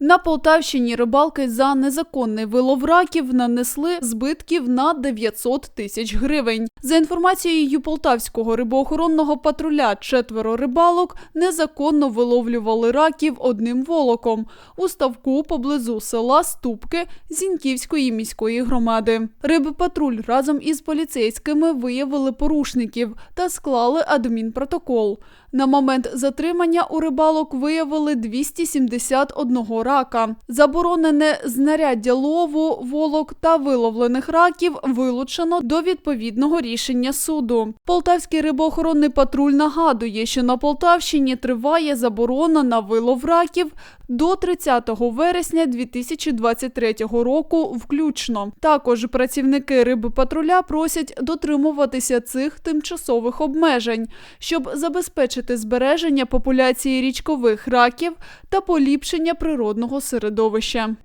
На Полтавщині рибалки за незаконний вилов раків нанесли збитків на 900 тисяч гривень. За інформацією полтавського рибоохоронного патруля, четверо рибалок незаконно виловлювали раків одним волоком у ставку поблизу села Ступки Зіньківської міської громади. Рибпатруль разом із поліцейськими виявили порушників та склали адмінпротокол. На момент затримання у рибалок виявили 271 рака. Заборонене знаряддя лову, волок та виловлених раків вилучено до відповідного рішення суду. Полтавський рибоохоронний патруль нагадує, що на Полтавщині триває заборона на вилов раків до 30 вересня 2023 року включно. Також працівники рибпатруля просять дотримуватися цих тимчасових обмежень, щоб забезпечити збереження популяції річкових раків та поліпшення природного середовища.